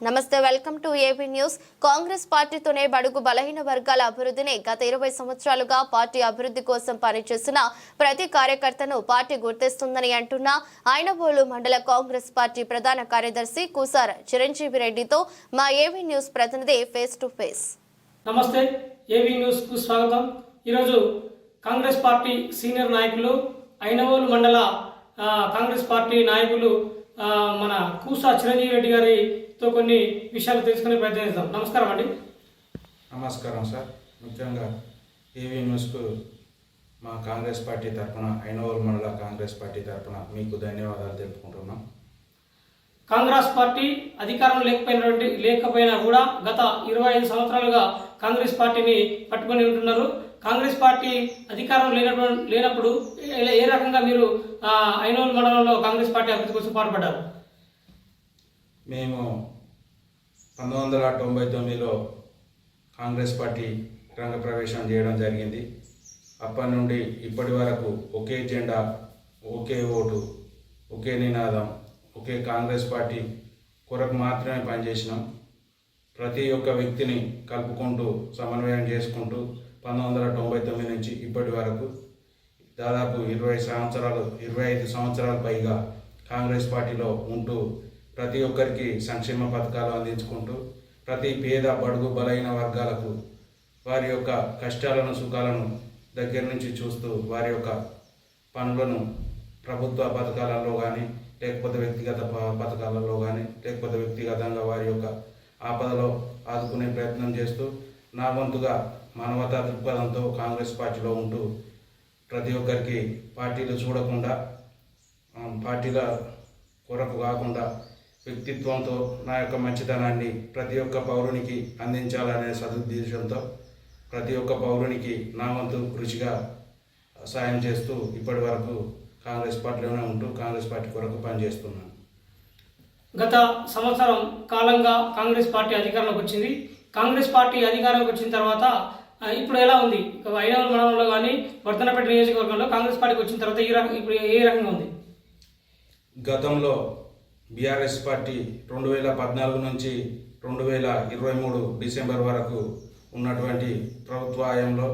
నమస్తే welcome to AB news. Congress పార్టీతోనే బడుగు బలహీన వర్గాల అభివృద్ధిని గత ఇరవై సంవత్సరాలుగా పార్టీ అభివృద్ధి కోసం పనిచేస్తున్న ప్రతి కార్యకర్తను పార్టీ గుర్తిస్తుందని అంటున్న ఆయనబోలు మండల కాంగ్రెస్ పార్టీ ప్రధాన కార్యదర్శి కుసార్ చిరంజీవి రెడ్డితో మా ఏబీ న్యూస్ ప్రతినిధి ఫేస్ టు ఫేస్. నమస్తే స్వాగతం. ఈరోజు కాంగ్రెస్ పార్టీ సీనియర్ నాయకులు ఐనవోలు మండల కాంగ్రెస్ పార్టీ నాయకులు మన కూసా చిరంజీవి రెడ్డి గారితో కొన్ని విషయాలు తెలుసుకునే ప్రయత్నం చేద్దాం. నమస్కారం అండి. నమస్కారం సార్. ముఖ్యంగా ఏవీ న్యూస్కు మా కాంగ్రెస్ పార్టీ తరఫున ఐనవోల్ మండల కాంగ్రెస్ పార్టీ తరఫున మీకు ధన్యవాదాలు తెలుపుకుంటున్నాం. కాంగ్రెస్ పార్టీ అధికారం లేకపోయినటువంటి లేకపోయినా కూడా గత ఇరవై ఐదు సంవత్సరాలుగా కాంగ్రెస్ పార్టీని పట్టుకొని ఉంటున్నారు. కాంగ్రెస్ పార్టీ అధికారం లేనప్పుడు లేనప్పుడు ఏ- రకంగా మీరు ఆ, ఐనోల్ మండలంలో కాంగ్రెస్ పార్టీ అభివృద్ధి కోసం పాటుపడ్డారు? మేము పంతొమ్మిది వందల తొంభై తొమ్మిదిలో కాంగ్రెస్ పార్టీ రంగప్రవేశం చేయడం జరిగింది. అప్పటి నుండి ఇప్పటి వరకు ఒకే జెండా ఒకే ఓటు ఒకే నినాదం ఒకే కాంగ్రెస్ పార్టీ కొరకు మాత్రమే పనిచేసినాం. ప్రతి ఒక్క వ్యక్తిని కలుపుకుంటూ సమన్వయం చేసుకుంటూ పంతొమ్మిది వందల తొంభై తొమ్మిది నుంచి ఇప్పటి వరకు దాదాపు ఇరవై సంవత్సరాలు ఇరవై ఐదు సంవత్సరాల పైగా కాంగ్రెస్ పార్టీలో ఉంటూ ప్రతి ఒక్కరికి సంక్షేమ పథకాలు అందించుకుంటూ ప్రతి పేద బడుగు బలైన వర్గాలకు వారి యొక్క కష్టాలను సుఖాలను దగ్గర నుంచి చూస్తూ వారి యొక్క పనులను ప్రభుత్వ పథకాలలో కానీ లేకపోతే వ్యక్తిగత పథకాలలో కానీ లేకపోతే వ్యక్తిగతంగా వారి యొక్క ఆపదలో ఆదుకునే ప్రయత్నం చేస్తూ నా వంతుగా మానవతా దృక్పథంతో కాంగ్రెస్ పార్టీలో ఉంటూ ప్రతి ఒక్కరికి పార్టీలు చూడకుండా పార్టీల కొరకు కాకుండా వ్యక్తిత్వంతో నా యొక్క మంచితనాన్ని ప్రతి ఒక్క పౌరునికి అందించాలనే సదుద్దేశంతో ప్రతి ఒక్క పౌరునికి నా వంతు కృషిగా సాయం చేస్తూ ఇప్పటి వరకు కాంగ్రెస్ పార్టీలోనే ఉంటూ కాంగ్రెస్ పార్టీ కొరకు పనిచేస్తున్నాను. గత సంవత్సరం కాలంగా కాంగ్రెస్ పార్టీ అధికారంలోకి వచ్చింది. కాంగ్రెస్ పార్టీ అధికారంలోకి వచ్చిన తర్వాత ఇప్పుడు ఎలా ఉంది? ఐనవల్ మండలంలో కానీ వర్ధనపేట నియోజకవర్గంలో కాంగ్రెస్ పార్టీకి వచ్చిన తర్వాత ఈ రకం ఇప్పుడు ఏ రకంగా ఉంది? గతంలో బీఆర్ఎస్ పార్టీ రెండు వేల పద్నాలుగు నుంచి రెండు వేల ఇరవై మూడు డిసెంబర్ వరకు ఉన్నటువంటి ప్రభుత్వ హయాంలో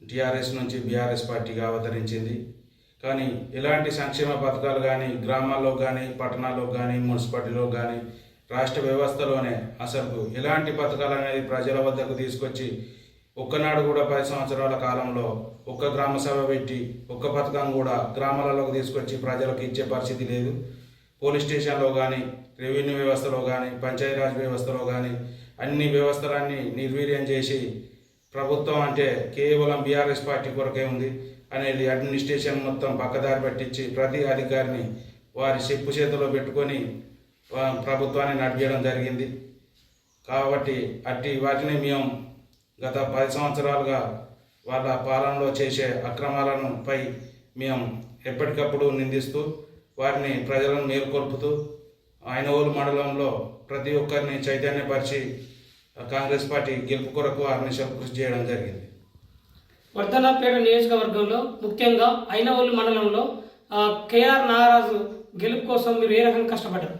టీఆర్ఎస్ నుంచి బీఆర్ఎస్ పార్టీగా అవతరించింది. కానీ ఎలాంటి సంక్షేమ పథకాలు కానీ గ్రామాల్లో కానీ పట్టణాల్లో కానీ మున్సిపాలిటీలో కానీ రాష్ట్ర వ్యవస్థలోనే అసలు ఎలాంటి పథకాలు అనేది ప్రజల వద్దకు తీసుకొచ్చి ఒక్కనాడు కూడా పది సంవత్సరాల కాలంలో ఒక్క గ్రామ సభ పెట్టి ఒక్క పథకం కూడా గ్రామాలలోకి తీసుకొచ్చి ప్రజలకు ఇచ్చే పరిస్థితి లేదు. పోలీస్ స్టేషన్లో కానీ రెవెన్యూ వ్యవస్థలో కానీ పంచాయతీరాజ్ వ్యవస్థలో కానీ అన్ని వ్యవస్థలన్నీ నిర్వీర్యం చేసి ప్రభుత్వం అంటే కేవలం బీఆర్ఎస్ పార్టీ కొరకే ఉంది అనేది అడ్మినిస్ట్రేషన్ మొత్తం పక్కదారి పట్టించి ప్రతి అధికారిని వారి చెప్పు చేతిలో పెట్టుకొని ప్రభుత్వాన్ని నడిపించడం జరిగింది. కాబట్టి అట్టి వాటిని మేము గత పది సంవత్సరాలుగా వాళ్ళ పాలనలో చేసే అక్రమాలను పై మేము ఎప్పటికప్పుడు నిందిస్తూ వారిని ప్రజలను మేల్కొల్పుతూ ఆయనవోలు మండలంలో ప్రతి ఒక్కరిని చైతన్యపరిచి కాంగ్రెస్ పార్టీ గెలుపు కొరకు అర్నిశం కృషి చేయడం జరిగింది. వర్ధనపేట నియోజకవర్గంలో ముఖ్యంగా ఐనవల్లి మండలంలో కేఆర్ నాగరాజు గెలుపు కోసం మీరు ఏ రకంగా కష్టపడ్డారు?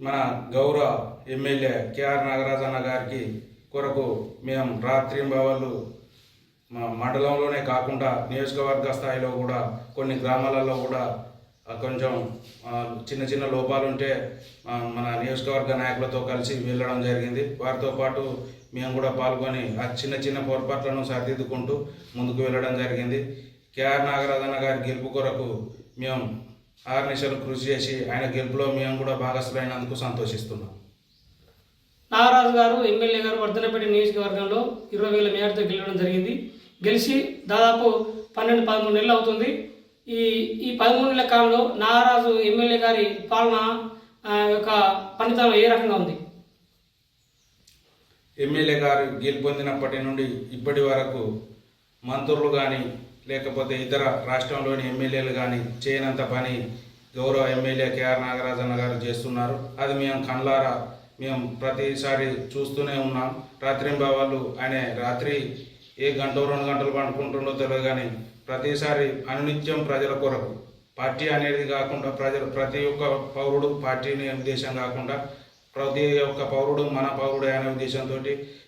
మన గౌరవ ఎమ్మెల్యే కేఆర్ నాగరాజన్న గారికి కొరకు మేము రాత్రింబవళ్ళు మా మండలంలోనే కాకుండా నియోజకవర్గ స్థాయిలో కూడా కొన్ని గ్రామాలలో కూడా కొంచెం చిన్న చిన్న లోపాలు ఉంటే మన నియోజకవర్గ నాయకులతో కలిసి వెళ్ళడం జరిగింది. వారితో పాటు మేము కూడా పాల్గొని ఆ చిన్న చిన్న పొరపాట్లను సరిదిద్దుకుంటూ ముందుకు వెళ్ళడం జరిగింది. కేఆర్ నాగరాధన గారి గెలుపు కొరకు మేము ఆర్నిశలు కృషి చేసి ఆయన గెలుపులో మేము కూడా భాగస్థులైనందుకు సంతోషిస్తున్నాం. నాగరాజు గారు ఎమ్మెల్యే గారు వర్ధనపేట నియోజకవర్గంలో ఇరవై వేల మేరతో గెలవడం జరిగింది. గెలిచి దాదాపు పన్నెండు పదమూడు నెలలు అవుతుంది. ఈ ఈ పదమూడు నెలల కాలంలో నాగరాజు ఎమ్మెల్యే గారి పాలన యొక్క పనితనం ఏ రకంగా ఉంది? ఎమ్మెల్యే గారు గెలుపొందినప్పటి నుండి ఇప్పటి వరకు మంత్రులు కానీ లేకపోతే ఇతర రాష్ట్రంలోని ఎమ్మెల్యేలు కానీ చేయనంత పని గౌరవ ఎమ్మెల్యే కేఆర్ నాగరాజన్న గారు చేస్తున్నారు. అది మేము కళ్ళారా మేము ప్రతిసారి చూస్తూనే ఉన్నాం. రాత్రింబావాళ్ళు ఆయన రాత్రి ఏ గంట రెండు గంటలు పండుకుంటుండో తెలియదు కానీ ప్రతిసారి అనునిత్యం ప్రజల కొరకు. పార్టీ అనేది కాకుండా ప్రజలు ప్రతి ఒక్క పౌరుడు పార్టీని ఉద్దేశం కాకుండా ప్రతి ఒక్క పౌరుడు మన పౌరుడే అనే ఉద్దేశంతో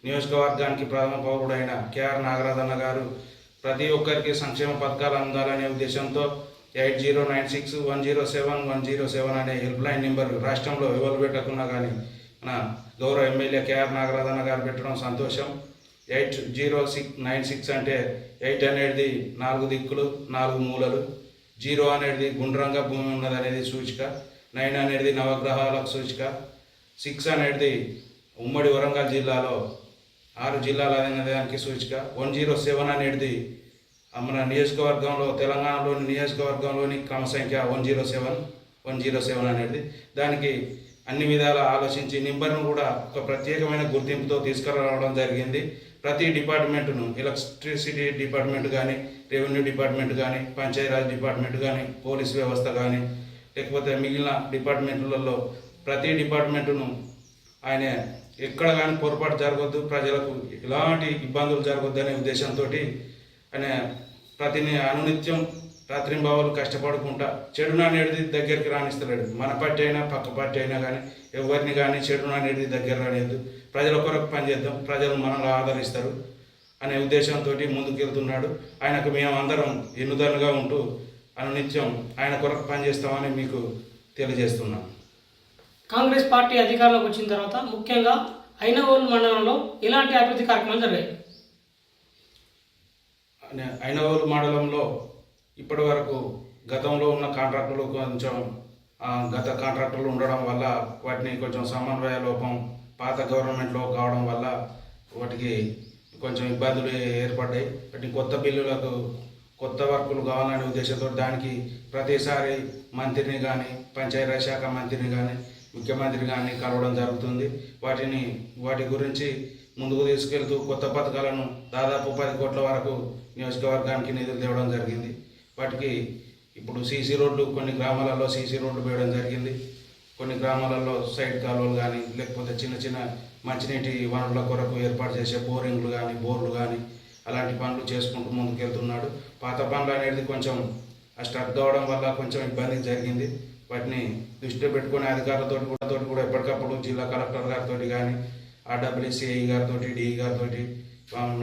నియోజకవర్గానికి ప్రథమ పౌరుడైన కేఆర్ నాగరాజన్న గారు ప్రతి ఒక్కరికి సంక్షేమ పథకాలు అందాలనే ఉద్దేశంతో eight zero nine six one zero seven one zero seven అనే హెల్ప్ లైన్ నెంబర్ రాష్ట్రంలో ఎవరు పెట్టకున్నా కానీ మన గౌరవ ఎమ్మెల్యే కేఆర్ నాగరాధన గారు పెట్టడం సంతోషం. Eight zero six nine six అంటే ఎయిట్ అనేది నాలుగు దిక్కులు నాలుగు మూలలు. జీరో అనేది గుండ్రంగా భూమి ఉన్నది అనేది సూచిక. నైన్ అనేది నవగ్రహాలకు సూచిక. సిక్స్ అనేది ఉమ్మడి వరంగల్ జిల్లాలో ఆరు జిల్లాల దానికి సూచిక. వన్ జీరో సెవెన్ అనేది మన నియోజకవర్గంలో తెలంగాణలోని నియోజకవర్గంలోని క్రమ సంఖ్య one zero seven one zero seven అనేది. దానికి అన్ని విధాలా ఆలోచించి నెంబర్ను కూడా ఒక ప్రత్యేకమైన గుర్తింపుతో తీసుకురావడం జరిగింది. ప్రతి డిపార్ట్మెంట్ను ఎలక్ట్రిసిటీ డిపార్ట్మెంట్ కానీ రెవెన్యూ డిపార్ట్మెంట్ కానీ పంచాయతీరాజ్ డిపార్ట్మెంట్ కానీ పోలీస్ వ్యవస్థ కానీ లేకపోతే మిగిలిన డిపార్ట్మెంట్లలో ప్రతి డిపార్ట్మెంటును ఆయన ఎక్కడ కానీ పొరపాటు జరగవద్దు ప్రజలకు ఎలాంటి ఇబ్బందులు జరగొద్దు అనే ఉద్దేశంతో ఆయన ప్రతిని అనునిత్యం రాత్రింబావులు కష్టపడుకుంటా చెడును అనేది దగ్గరికి రాణిస్తలేడు మన పార్టీ అయినా పక్క పార్టీ అయినా కానీ ఎవరిని కానీ చెడును అనేది దగ్గర రానియద్దు. ప్రజల కొరకు పనిచేద్దాం ప్రజలు మనల్ని ఆదరిస్తారు అనే ఉద్దేశంతో ముందుకు వెళ్తున్నాడు ఆయనకు మేము అందరం ఎన్నుదన్నుగా ఉంటూ అనునిత్యం ఆయన కొరకు పనిచేస్తామని మీకు తెలియజేస్తున్నాం. కాంగ్రెస్ పార్టీ అధికారంలోకి వచ్చిన తర్వాత ముఖ్యంగా ఐనవోలు మండలంలో ఎలాంటి అభివృద్ధి కార్యక్రమాలు జరిగాయి. ఐనవోలు మండలంలో ఇప్పటి వరకు గతంలో ఉన్న కాంట్రాక్టులు కొంచెం గత కాంట్రాక్టులు ఉండడం వల్ల వాటిని కొంచెం సమన్వయ లోపం పాత గవర్నమెంట్లో కావడం వల్ల వాటికి కొంచెం ఇబ్బందులు ఏర్పడ్డాయి. వాటిని కొత్త బిల్లులకు కొత్త వర్కులు కావాలనే ఉద్దేశంతో దానికి ప్రతిసారి మంత్రిని కానీ పంచాయతీరాజ్ శాఖ మంత్రిని కానీ ముఖ్యమంత్రి కానీ కలవడం జరుగుతుంది. వాటిని వాటి గురించి ముందుకు తీసుకెళ్తూ కొత్త పథకాలను దాదాపు పది కోట్ల వరకు నియోజకవర్గానికి నిధులు తేవడం జరిగింది. వాటికి ఇప్పుడు సీసీ రోడ్లు కొన్ని గ్రామాలలో సీసీ రోడ్లు వేయడం జరిగింది. కొన్ని గ్రామాలలో సైడ్ కాలువలు కానీ లేకపోతే చిన్న చిన్న మంచినీటి వనరుల కొరకు ఏర్పాటు చేసే బోరింగ్లు కానీ బోర్లు కానీ అలాంటి పనులు చేసుకుంటూ ముందుకెళ్తున్నాడు. పాత పనులు అనేది కొంచెం ఆ స్ట్రక్ అవ్వడం వల్ల కొంచెం ఇబ్బంది జరిగింది. వాటిని దృష్టిలో పెట్టుకునే అధికారులతో కూడా తోటి కూడా ఎప్పటికప్పుడు జిల్లా కలెక్టర్ గారితో కానీ ఆర్డబ్ల్యూసీఐ గారితో డిఈ గారితో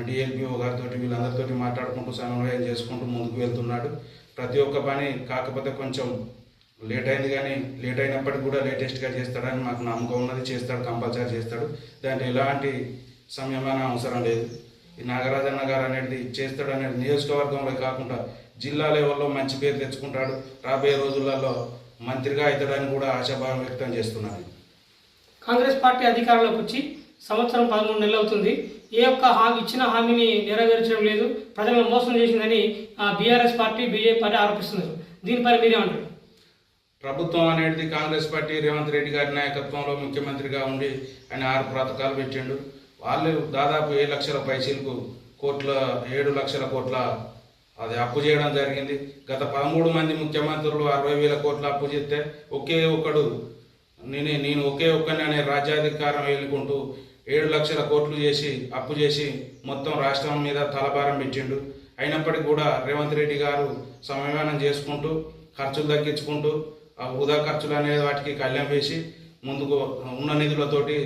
డిఎల్పిఓ గారితో వీళ్ళందరితో మాట్లాడుకుంటూ సమన్వయం చేసుకుంటూ ముందుకు వెళ్తున్నాడు. ప్రతి ఒక్క పని కాకపోతే కొంచెం లేట్ అయింది కానీ లేట్ అయినప్పటికీ కూడా లేటెస్ట్గా చేస్తాడని మాకు నమ్మకం ఉన్నది. చేస్తాడు కంపల్సరీ చేస్తాడు. దాంట్లో ఎలాంటి సమయమైన అవసరం లేదు. ఈ నాగరాజన్న గారు అనేది చేస్తాడు అనేది నియోజకవర్గంలో కాకుండా జిల్లా లెవెల్లో మంచి పేరు తెచ్చుకుంటాడు. రాబోయే రోజులలో మంత్రిగా అవుతాడని కూడా ఆశాభావం వ్యక్తం చేస్తున్నాను కాంగ్రెస్ పార్టీ అధికారంలోకి వచ్చి సంవత్సరం పదమూడు నెలలు అవుతుంది. ఏ ఒక్క హామీ ఇచ్చిన హామీని నెరవేర్చడం లేదు. ప్రజలను మోసం చేసిందని బీఆర్ఎస్ పార్టీ బీజేపీ పార్టీ ఆరోపిస్తున్నారు. దీనిపై మీరేమంటారు? ప్రభుత్వం అనేది కాంగ్రెస్ పార్టీ రేవంత్ రెడ్డి గారి నాయకత్వంలో ముఖ్యమంత్రిగా ఉండి ఆయన ఆరు పథకాలు పెట్టిండు. వాళ్ళు దాదాపు ఏడు లక్షల పైసలకు కోట్ల ఏడు లక్షల కోట్ల అది అప్పు చేయడం జరిగింది. గత పదమూడు మంది ముఖ్యమంత్రులు అరవై వేల కోట్ల అప్పు చేస్తే ఒకే ఒక్కడు నేనే నేను ఒకే ఒక్కనే అనే రాజ్యాధికారం వెళ్ళుకుంటూ ఏడు లక్షల కోట్లు చేసి అప్పు చేసి మొత్తం రాష్ట్రం మీద తలభారం పెట్టిండు. అయినప్పటికీ కూడా రేవంత్ రెడ్డి గారు సమన్వయం చేసుకుంటూ ఖర్చులు తగ్గించుకుంటూ ఆ వృధా ఖర్చులు అనేది వాటికి కళ్యాణం వేసి ముందుకు ఉన్న నిధులతోటి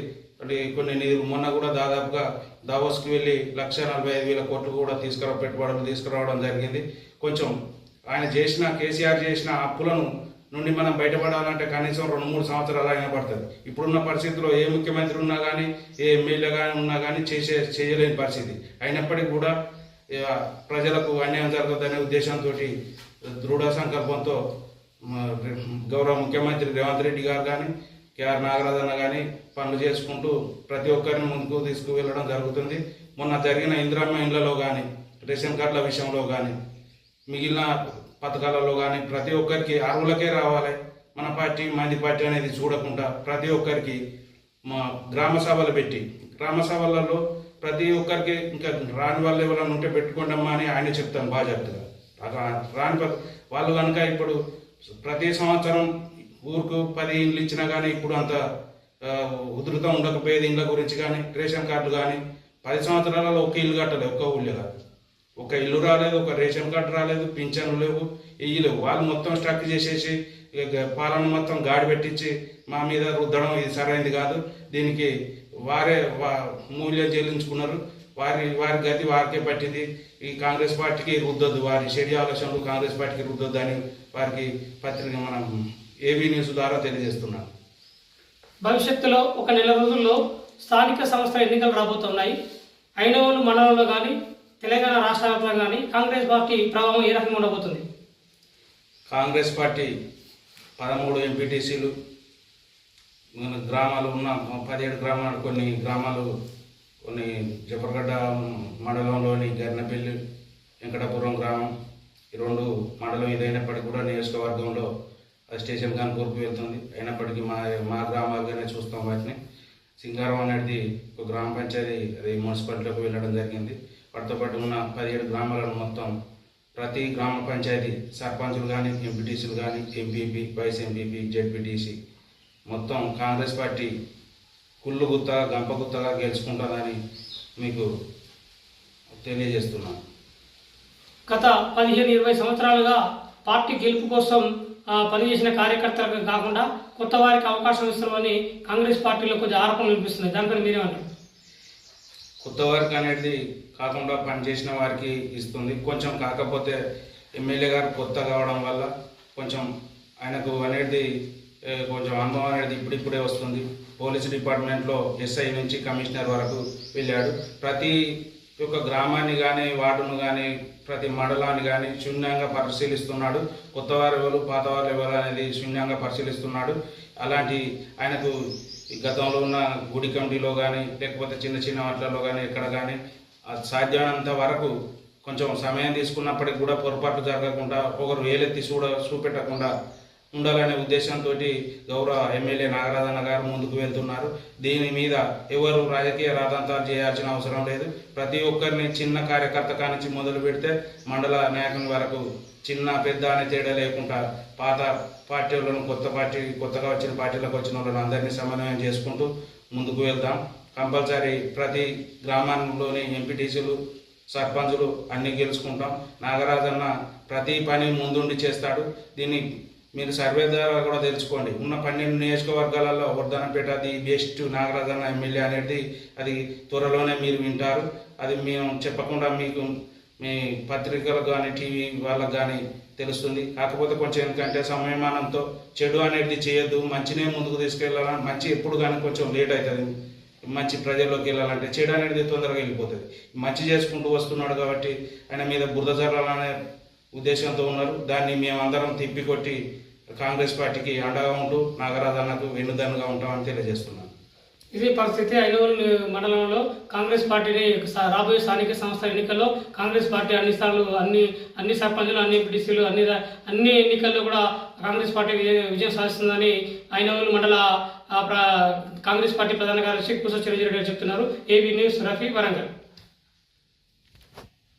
కొన్ని నిధులు మొన్న కూడా దాదాపుగా దావోస్కి వెళ్ళి లక్ష నలభై ఐదు వేల కోట్లు కూడా తీసుకురా పెట్టుబడులు తీసుకురావడం జరిగింది. కొంచెం ఆయన చేసిన కేసీఆర్ చేసిన అప్పులను నుండి మనం బయటపడాలంటే కనీసం రెండు మూడు సంవత్సరాలు అయినా పడుతుంది. ఇప్పుడున్న పరిస్థితుల్లో ఏ ముఖ్యమంత్రి ఉన్నా కానీ ఏ ఎమ్మెల్యే కానీ ఉన్నా కానీ చేసే చేయలేని పరిస్థితి. అయినప్పటికీ కూడా ప్రజలకు అన్యాయం జరగదనే ఉద్దేశంతో దృఢ సంకల్పంతో గౌరవ ముఖ్యమంత్రి రేవంత్ రెడ్డి గారు కానీ కేఆర్ నాగరాజన్న కానీ పనులు చేసుకుంటూ ప్రతి ఒక్కరిని ముందుకు తీసుకువెళ్ళడం జరుగుతుంది. మొన్న జరిగిన ఇందిరమ్మ ఇండ్లలో కానీ రేషన్ కార్డుల విషయంలో కానీ మిగిలిన పథకాలలో కానీ ప్రతి ఒక్కరికి అర్హులకే రావాలి. మన పార్టీ మంది పార్టీ అనేది చూడకుండా ప్రతి ఒక్కరికి మా గ్రామ సభలు పెట్టి గ్రామ సభలలో ప్రతి ఒక్కరికి ఇంకా రాని వాళ్ళు ఎవరైనా ఉంటే పెట్టుకోండమ్మా అని ఆయన చెప్తాను బాగా చెప్తారు రాని వాళ్ళు కనుక ఇప్పుడు ప్రతి సంవత్సరం ఊరుకు పది ఇండ్లు ఇచ్చినా కానీ ఇప్పుడు అంత ఉధృతం ఉండకపోయేది ఇండ్ల గురించి కానీ రేషన్ కార్డు కానీ పది సంవత్సరాలలో ఒక ఇల్లు కట్టలేదు ఒక్క ఊళ్ళో కాదు. ఒక ఇల్లు రాలేదు ఒక రేషన్ కార్డు రాలేదు పింఛను లేవు ఇవి లేవు. వాళ్ళు మొత్తం స్ట్రక్ చేసేసి పాలన మొత్తం గాడి పెట్టించి మా మీద రుద్దడం ఇది సరైనది కాదు. దీనికి వారే వా- మూల్యం చెల్లించుకున్నారు. వారి వారి గతి వారికే పట్టింది. ఈ కాంగ్రెస్ పార్టీకి రుద్దొద్దు. వారి చెడు ఆలోచనలు కాంగ్రెస్ పార్టీకి రుద్దొద్దు అని వారికి పత్రిక మనం ఏబీ న్యూస్ ద్వారా తెలియజేస్తున్నాం భవిష్యత్తులో ఒక నెల రోజుల్లో స్థానిక సంస్థల ఎన్నికలు రాబోతున్నాయి. అయిన వాళ్ళు మండలంలో కానీ తెలంగాణ రాష్ట్ర వ్యాప్తంగా కానీ కాంగ్రెస్ పార్టీ ప్రభావం ఏ రకంగా ఉండబోతుంది? కాంగ్రెస్ పార్టీ పదమూడు ఎంపీటీసీలు మన గ్రామాలు ఉన్న పదిహేడు గ్రామాలు కొన్ని గ్రామాలు కొన్ని జపరగడ్డ మండలంలోని గర్నపల్లి వెంకటాపురం గ్రామం ఈ రెండు మండలం ఇదైనప్పటికీ కూడా నియోజకవర్గంలో అది స్టేషన్ కూర్పు వెళ్తుంది. అయినప్పటికీ మా మా గ్రామాలుగానే చూస్తాం వాటిని. సింగారం అనేది ఒక గ్రామ పంచాయతీ అది మున్సిపాలిటీలోకి వెళ్ళడం జరిగింది. వాటితో పాటు ఉన్న పదిహేడు గ్రామాలను మొత్తం ప్రతి గ్రామ పంచాయతీ సర్పంచులు కానీ ఎంపీటీసీలు కానీ ఎంపీపీ వైస్ ఎంపీపీ జెడ్పీటీసీ మొత్తం కాంగ్రెస్ పార్టీ కుళ్ళు గుత్తగా గంప గుత్తగా గెలుచుకుంటుందని మీకు తెలియజేస్తున్నాను. గత పదిహేను ఇరవై సంవత్సరాలుగా పార్టీ గెలుపు కోసం పనిచేసిన కార్యకర్తలకు కాకుండా కొత్త వారికి అవకాశం ఇస్తామని కాంగ్రెస్ పార్టీలో కొంచెం ఆరోపణలు వినిపిస్తున్నాయి. దానిపైన మీరేమంటారు? కొత్త వారికి అనేది కాకుండా పనిచేసిన వారికి ఇస్తుంది. కొంచెం కాకపోతే ఎమ్మెల్యే గారు కొత్త కావడం వల్ల కొంచెం ఆయనకు అనేది కొంచెం అనుభవం అనేది ఇప్పుడిప్పుడే వస్తుంది. పోలీస్ డిపార్ట్మెంట్లో ఎస్ఐ నుంచి కమిషనర్ వరకు వెళ్ళాడు. ప్రతి ఒక్క గ్రామాన్ని కానీ వార్డును కానీ ప్రతి మండలాన్ని కానీ శూన్యంగా పరిశీలిస్తున్నాడు. కొత్త వారు ఎవరు పాత వారు ఎవరు అనేది శూన్యంగా పరిశీలిస్తున్నాడు. అలాంటి ఆయనకు గతంలో ఉన్న గుడి కమిటీలో కానీ లేకపోతే చిన్న చిన్న వాటిలలో కానీ ఎక్కడ కానీ సాధ్యమైనంత వరకు కొంచెం సమయం తీసుకున్నప్పటికి కూడా పొరపాటు జరగకుండా ఒకరు వేలెత్తి చూడ చూపెట్టకుండా ఉండాలనే ఉద్దేశంతో గౌరవ ఎమ్మెల్యే నాగరాజన్న గారు ముందుకు వెళ్తున్నారు. దీని మీద ఎవరు రాజకీయ రాజంతాలు చేయాల్సిన అవసరం లేదు. ప్రతి ఒక్కరిని చిన్న కార్యకర్త కానించి మొదలు పెడితే మండల నాయకుని వరకు చిన్న పెద్ద అనే తేడా లేకుండా పాత పార్టీలను కొత్త పార్టీ కొత్తగా వచ్చిన పార్టీలకు వచ్చిన వాళ్ళని అందరినీ సమన్వయం చేసుకుంటూ ముందుకు వెళ్దాం. కంపల్సరీ ప్రతి గ్రామంలోని ఎంపీటీసీలు సర్పంచులు అన్నీ గెలుచుకుంటాం. నాగరాజన్న ప్రతి పని ముందుండి చేస్తాడు. దీన్ని మీరు సర్వే ద్వారా కూడా తెలుసుకోండి. ఉన్న పన్నెండు నియోజకవర్గాలలో వర్ధనపేట అది బెస్ట్ నాగరాజన్న ఎమ్మెల్యే అనేది అది త్వరలోనే మీరు వింటారు. అది మేము చెప్పకుండా మీకు మీ పత్రికలకు కానీ టీవీ వాళ్ళకు కానీ తెలుస్తుంది. కాకపోతే కొంచెం ఎందుకంటే సమయమానంతో చెడు అనేది చేయొద్దు. మంచినే ముందుకు తీసుకెళ్ళాలని మంచి ఎప్పుడు కానీ కొంచెం లేట్ అవుతుంది. మంచి ప్రజల్లోకి వెళ్ళాలంటే చెడు అనేది తొందరగా వెళ్ళిపోతుంది. మంచి చేసుకుంటూ వస్తున్నాడు కాబట్టి ఆయన మీద బురద జరాలనే ఉద్దేశంతో ఉన్నారు. దాన్ని మేమందరం తిప్పికొట్టి కాంగ్రెస్ పార్టీకి అండగా ఉంటూ నాగరాజన్నకు వెన్నుదన్నుగా ఉంటామని తెలియజేస్తున్నాను. ఇదే పరిస్థితి ఐనవోలు మండలంలో కాంగ్రెస్ పార్టీని రాబోయే స్థానిక సంస్థల ఎన్నికల్లో కాంగ్రెస్ పార్టీ అన్ని స్థానాలు అన్ని అన్ని సర్పంచులు అన్ని ఎంపీటీసీలు అన్ని అన్ని ఎన్నికల్లో కూడా కాంగ్రెస్ పార్టీ విజయ- విజయం సాధిస్తుందని ఐనవల్ మండల కాంగ్రెస్ పార్టీ ప్రధాన కార్యదర్శి కుస చిరంజీవి రెడ్డి గారు చెప్తున్నారు. AB news Rafi Warangal.